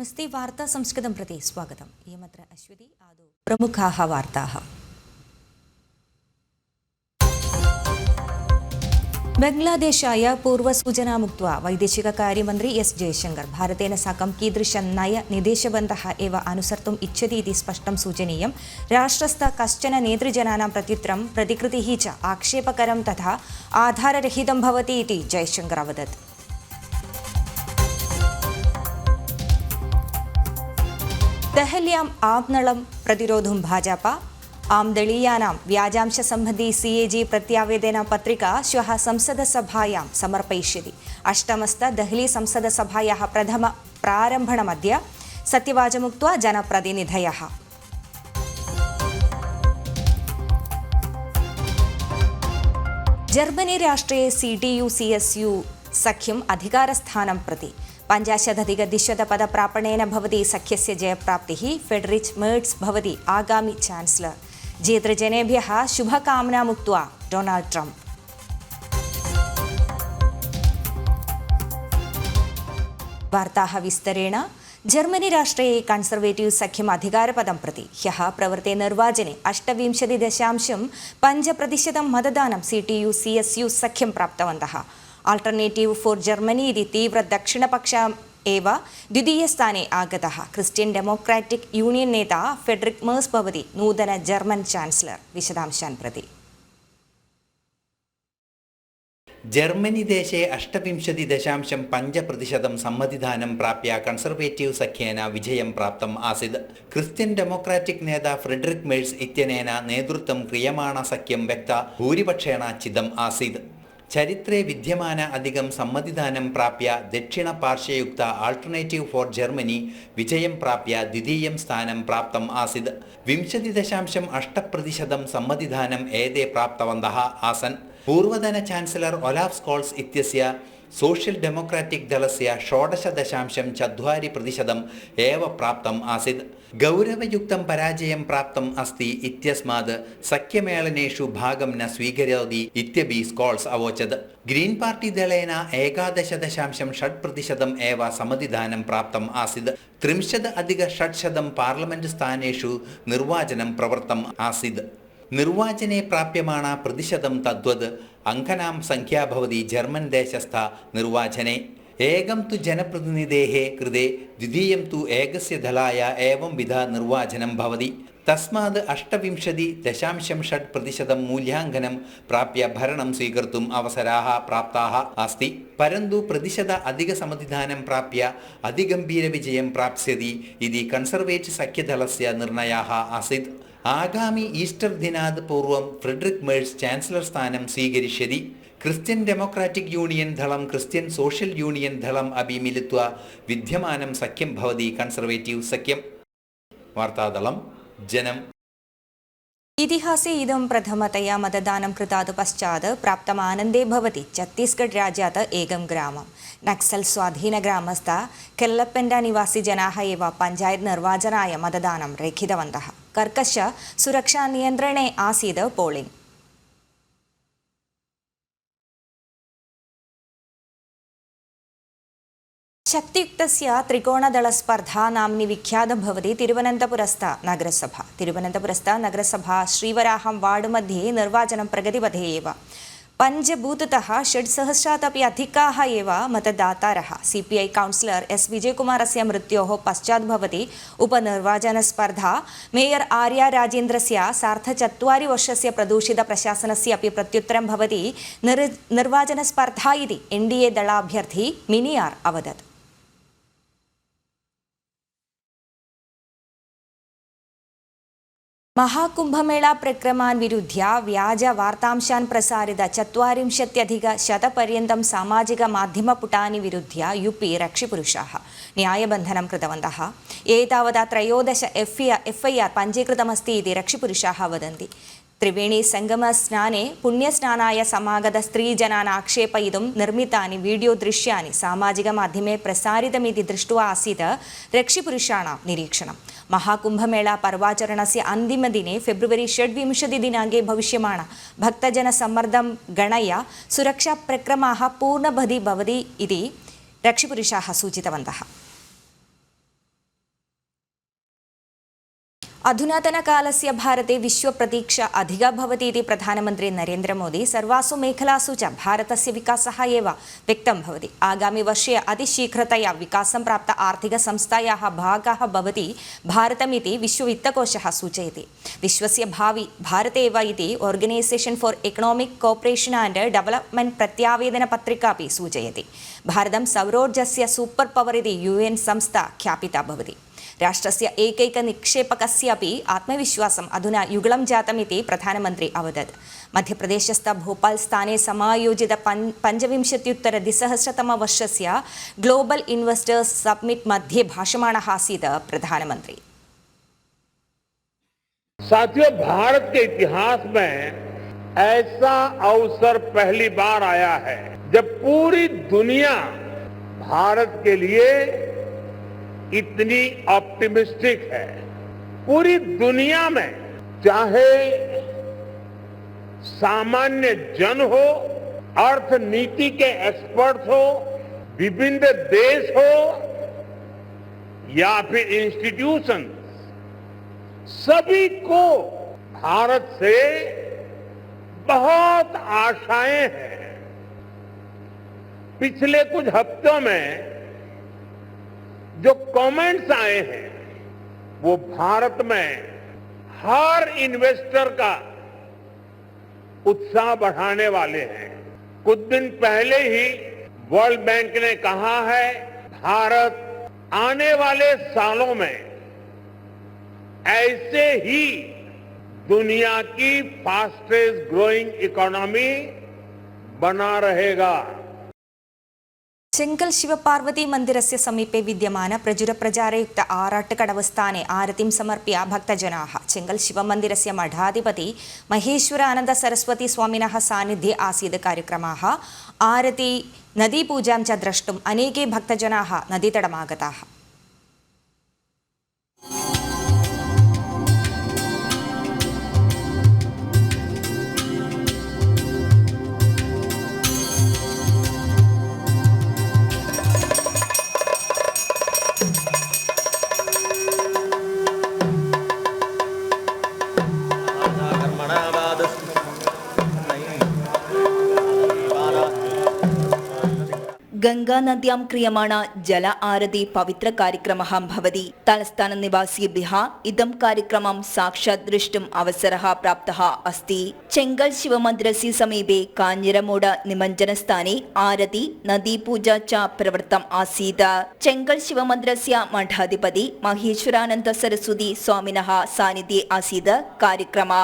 നമസ്തേ വാർത്താ സംസ്കൃതം പ്രതി സ്വാഗതം. ഇയമത്ര അശ്വതി ആദോ. പ്രമുഖാഹ വാർത്താഹ. ബംഗ്ലാദേശായ പൂർവസൂചനാമുക്ത വൈദേശികകാര്യമന്ത്രി എസ് ജയശങ്കർ ഭാരതേന സാക്കം കീദൃശ നയ നിദേശബന്ധ എവ അനുസർത്തും ഇച്ഛതി ഇതി സ്പഷ്ടം സൂചനീയം രാഷ്ട്രസ്ഥ കശ്ചന നേതൃജനാനാം പ്രത്യുത്തരം പ്രതികൃതി ച ആക്ഷേപകരം തഥാ ആധാരരഹിതം ഭവതി ഇതി ജയശങ്കർ അവദത് जयशङ्कर अवदत् दहल्याम् आम्नळं प्रतिरोधुं भाजपा आम्दळीयानां व्याजांशसम्बन्धी सि ए जि प्रत्यावेदनपत्रिका श्वः संसदसभायां समर्पयिष्यति अष्टमस्त दहली संसदसभायाः प्रथम प्रारम्भणमद्य सत्यवाचमुक्त्वा जनप्रतिनिधयः जर्मनी राष्ट्रे सि टि यु सि एस् यु सख्यम् अधिकारस्थानं प्रति पञ्चाशदधिकद्विशतपदप्रापणेन भवति सख्यस्य जयप्राप्तिः फेडरिच् मर्ट्स् भवति आगामि चान्सलर् जेतृजनेभ्यः शुभकामनामुक्त्वा डोनाल्ड् ट्रम्प् वार्ताः विस्तरेण जर्मनी राष्ट्रे कन्सर्वेटिव् सख्यम् अधिकारपदं प्रति ह्यः प्रवृत्ते निर्वाचने अष्टविंशति दशांशं पञ्चप्रतिशतं मतदानं सि टि यु C S you सख्यं alternative for Germany ഇതി തീവ്ര ദക്ഷിണപക്ഷ ഏവ ദ്വിതീയസ്ഥാനെ ആഗത ക്രിസ്ത്യൻ ഡെമോക്രാറ്റിക് യൂണിയൻ നേതാ ഫെഡറിക് മേഴ്സ് ഭവതി നൂതന ജർമ്മൻ ചാൻസലർ വിശദാംശാൻ പ്രതി ജർമ്മനി ദേശെ അഷ്ടവിംശതി ദശാംശം പഞ്ച പ്രതിശതം സമ്മതിദാനം പ്രാപ്യ കൺസർവേറ്റീവ് സഖ്യേന വിജയം പ്രാപ്തം ആസിത് ക്രിസ്ത്യൻ ഡെമോക്രാറ്റിക് നേതാ ഫ്രെഡറിക് മേഴ്സ് ഇത്യനേന നേതൃത്വം ക്രിയമാണ സഖ്യം വ്യക്ത ഭൂരിപക്ഷേണ ചിതം ആസിത് ചരിത്രേ വിദ്യമാന അധികം സമ്മതിദാനം പ്രാപ്യ ദക്ഷിണ പാർശ്വയുക്ത ആൾട്ടർനേറ്റീവ് ഫോർ ജർമ്മനി വിജയം പ്രാപ്യ ദ്വിതീയം സ്ഥാനം പ്രാപ്തം ആസിത് വിംശതി ദശാംശം അഷ്ടപ്രതിശതം സമ്മതിദാനം ഏതേ പ്രാപ്തവന്ത ആസൻ. പൂർവതന ചാൻസലർ ഒലാഫ് സ്കോൾസ് ഇത്യസ്യ സോഷ്യൽ ഡെമോക്രാറ്റിക് ദളസ്യ ഷോഡശ ദശാംശം ചദ്വാരി പ്രതിശതം ഏവ പ്രാപ്തം ആസിത് ഗൗരവയുക്തം പരാജയം പ്രാപ്തം അസ്തി ഇത്യസ്മാത് സഖ്യമേളനേഷു ഭാഗം ന സ്വീകരതി ഇത്യപി സ്കോൾസ് അവോച്ചത്. ഗ്രീൻ പാർട്ടി ദളേന ഏകാദശ ദശാംശം ഷഡ് പ്രതിശതം ഏവ സമ്മതിദാനം പ്രാപ്തം ആസിത്. ത്രിംശത് അധിക ഷഡ്ശതം പാർലമെന്റ് സ്ഥാനേഷു നിർവാചനം പ്രവർത്തം ആസിത്. നിർവാചനെ പ്രാപ്യമാണ പ്രതിശതം തദ്വത്. അങ്കനാം സംഖ്യാഭവതി ജർമ്മൻ ദേശസ്ഥ നിർവാചനെ. ഏകം തു ജനപ്രതിനിധേഹേ കൃതേ ദ്വിതീയം തു ഏകസ്യ ധലായ ഏവം വിധ നിർവാചനം ഭവതി. തസ്മാത് അഷ്ടവിംശതി ദശാംശം ഷഡ് പ്രതിശതം മൂല്യാങ്കനം പ്രാപ്യ ഭരണം സ്വീകർത്തും അവസരാഹ പ്രാപ്താഹ അസ്തി പരന്തു പ്രതിശത അധിക സമതിദാനം പ്രാപ്യ അതിഗംഭീര വിജയം പ്രാപ്സ്യതി ഇതി കൺസർവേറ്റ് സഖ്യദളസ്യ നിർണയാഹ ആസിത്. ആഗാമി ഈസ്റ്റർ ദിനാത് പൂർവം ഫ്രെഡറിക് മേഴ്സ് ചാൻസലർ സ്ഥാനം സ്വീകരിഷ്യതി. ക്രിസ്ത്യൻ ഡെമോക്രാറ്റിക് യൂണിയൻ ദളം ക്രിസ്ത്യൻ സോഷ്യൽ യൂണിയൻ ദളം അഭിമിലിത്വ വിദ്യമാനം സഖ്യം ഭവതി കൺസർവേറ്റീവ് സഖ്യം. വാർത്താദളം ജനം. ഇതിഹാസേ ഇതം പ്രഥമതയാ മതദാനം കൃതാത് പശ്ചാത് പ്രാപ്തമാനന്ദേ ഭവതി ഛത്തീസ്ഗഡ് രാജ്യത്ത് ഏകം ഗ്രാമം. നക്സൽ സ്വാധീന ഗ്രാമസ്ഥ കെല്ലപ്പൻഡ നിവാസി ജനാഹ ഇവ പഞ്ചായത്ത് നിർവാചനായ മതദാനം രേഖിതവന്തഃ കർക്കശ സുരക്ഷാ നിയന്ത്രണേ ആസീത് പോളിംഗ്. ശക്തിയുക്തസ്യ ത്രികോണദളസ്പർധാ നാംനി വിഖ്യാതം ഭവതി തിരുവനന്തപുരസ്ഥ നഗരസഭ തിരുവനന്തപുരസ്ഥ നഗരസഭ ശ്രീവരാഹം വാർഡ് मध्ये निर्वाचनं प्रगतिपथे एव पञ्चभूततः षड्सहस्रात् अपि अधिकाः एव मतदातारः सि पि ऐ कौन्सिलर् एस् विजयकुमारस्य मृत्योः पश्चात् भवति उपनिर्वाचनस्पर्धा मेयर् आर्या राजेन्द्रस्य सार्धचत्वारि वर्षस्य प्रदूषितप्रशासनस्य अपि प्रत्युत्तरं भवति निर् निर्वाचनस्पर्धा इति एन् डि ए दलाभ्यर्थी मिनि आर् अवदत् महाकुम्भमेळा प्रक्रमान् विरुध्य व्याजवार्तांशान् प्रसारित चत्वारिंशत्यधिकशतपर्यन्तं सामाजिकमाध्यमपुटानि विरुध्य युपि रक्षिपुरुषाः न्यायबन्धनं कृतवन्तः एतावता त्रयोदश एफ् एफ् ऐ आर् पञ्जीकृतमस्ति इति रक्षिपुरुषाः वदन्ति त्रिवेणीसङ्गमस्नाने पुण्यस्नानाय समागतस्त्रीजनान् आक्षेपयितुं निर्मितानि वीडियो दृश्यानि सामाजिकमाध्यमे प्रसारितमिति दृष्ट्वा आसीत् रक्षिपुरुषाणां निरीक्षणं महाकुम्भमेळा पर्वाचरणस्य अन्तिमदिने फेब्रुवरी षड्विंशतिदिनाङ्के भविष्यमाण भक्तजनसम्मर्दं गणय्य सुरक्षाप्रक्रमाः पूर्णबधि भवति इति रक्षिपुरुषाः सूचितवन्तः अधुनातनकालस्य भारते विश्वप्रतीक्षा अधिका भवति इति प्रधानमन्त्री नरेन्द्रमोदी सर्वासु मेखलासु च भारतस्य विकासः एव व्यक्तं भवति आगामिवर्षे अतिशीघ्रतया विकासं प्राप्त आर्थिकसंस्थायाः भागः भवति भारतमिति विश्ववित्तकोशः सूचयति विश्वस्य भावि भारते एव इति organisation for economic cooperation and development प्रत्यावेदनपत्रिका अपि सूचयति भारतं सौरोर्जस्य सूपर् पवर् इति यु एन् संस्था ख्यापिता भवति राष्ट्रस्य एकैकनिक्षेपकस्यापि आत्मविश्वासम् अधुना युगलं जातमिति प्रधानमन्त्री अवदत्। मध्यप्रदेशस्थ भोपाल् स्थाने समायोजित पञ् पञ्चविंशत्युत्तरद्विसहस्रतमवर्षस्य ग्लोबल् इन्वेस्टर्स् सब्मिट् मध्ये भाषमाणः आसीत् प्रधानमन्त्री। साथियों, भारत के इतिहास में ऐसा अवसर पहली बार आया है जब पूरी दुनिया भारत के लिए इतनी ऑप्टिमिस्टिक है। पूरी दुनिया में चाहे सामान्य जन हो, अर्थनीति के एक्सपर्ट हो, विभिन्न देश हो, या फिर इंस्टीट्यूशन सभी को भारत से बहुत आशाएँ हैं। पिछले कुछ हफ्तों में जो कमेंट्स आए हैं, वो भारत में हर इन्वेस्टर का उत्साह बढ़ाने वाले हैं। कुछ दिन पहले ही वर्ल्ड बैंक ने कहा है, भारत आने वाले सालों में ऐसे ही दुनिया की फास्टेस्ट ग्रोइंग इकोनॉमी बना रहेगा। ചെങ്കൽ ശിവപാർവതി മന്ദിരസ്യ സമീപെ വിദ്യമാന പ്രചുര പ്രചാരയുക്ത ആറാട്ട് കടവസ്ഥാനെ ആരതിം സമർപ്പിയ ഭക്തജനാഹ. ചെങ്കൽ ശിവമന്ദിരസ്യ മഠാധിപതി മഹേശ്വരാനന്ദ സരസ്വതി സ്വാമിനഃ സാന്നിധ്യ ആസീത് കാര്യക്രമാः ആരതി നദീപൂജാം ച ദ്രഷ്ടും അനേകേ ഭക്തജനാഹ നദീതടമാഗതാः ഗംഗാനദ്യാം ക്രിയമാണ് ജല ആരതി പവിത്ര കാര്യക്രമ ഭവതി. തലസ്ഥാന നിവാസി ബിഹ ഇതം കാര്യക്രമം സാക്ഷാത് ദൃഷ്ടും അവസര പ്രാപ്ത അസ്തി. ചെങ്കൽ ശിവമന്ദിരസി സമീപേ കാഞ്ഞിരമൂട് നിമഞ്ജനസ്ഥാനെ ആരതി നദീപൂജ ച പ്രവൃത്തം ആസീത്. ചെങ്കൽ ശിവമന്ദിരസ്യ മഠാധിപതി മഹേശ്വരാനന്ദ സരസ്വതി സ്വാമിനഃ സാന്നിധ്യേ ആസീത് കാര്യക്രമാ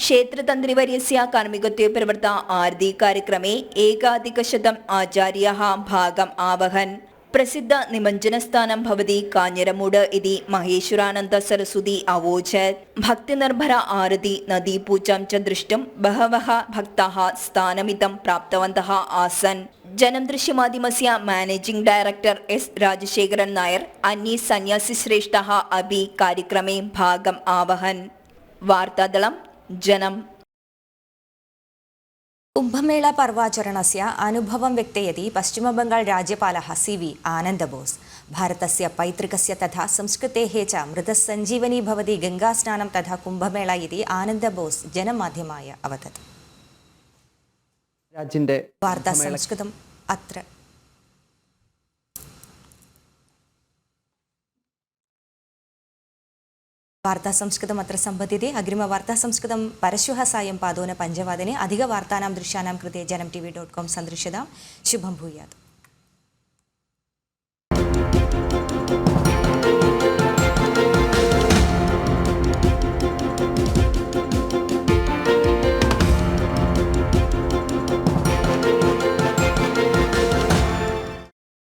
ക്ഷേത്രതന്ത്രി വര്യസ്യ കാർമ്മികത്വ പ്രവർത്ത ആർതി കാര്യക്രമേ ഏകാധികശതം ആചാര്യ ഭാഗം ആവഹൻ. പ്രസിദ്ധ നിമഞ്ജനസ്ഥാനം ഭവതി കാഞ്ഞിരമൂട് ഇതി മഹേശ്വരാനന്ദ സരസ്വതി അവോചത് ഭക്തിനിർഭര ആരതി നദീപൂജാം ച ദൃഷ്ടം ബഹവ ഭക്ത സ്ഥാനമിതം പ്രാപ്തവന്ത ആസൻ. ജനം ദൃശ്യമാധ്യമസ്യ managing director S Rajasekharan Nair അന്യ സന്യാസി ശ്രേഷ്ഠ അബി കാര്യക്രമേ ഭാഗം ആവഹൻ. വാർത്താദളം ജനം. കുംഭമേള പർവാചരണസ്യ അനുഭവം വ്യക്തയതി പശ്ചിമബംഗാൾ രാജ്യപാല സി വി ആനന്ദബോസ്. ഭാരതസ്യ പൈതൃകസ്യ തഥാ സംസ്കൃതേः ച മൃതസഞ്ജീവനി ഭവതി ഗംഗാസ്നാനം തഥാ കുംഭമേള ഇതി ആനന്ദബോസ് ജനമാധ്യമായ അവതത്. രാജ്യന്റെ വാർത്താ സംസ്കൃതം അത്ര വാർത്താ സംസ്കൃതം അത്ര സമ്പദ്യത്തെ അഗ്രിമ വാർത്താ സംസ്കൃതം പരശുഹ സായം പാതോന പഞ്ചവാദനെ അധിക വാർത്താനാം ദൃശ്യാനാം കൃതേ Janam T V dot com സന്ദർശ്യതാം ശുഭം ഭൂയാത്.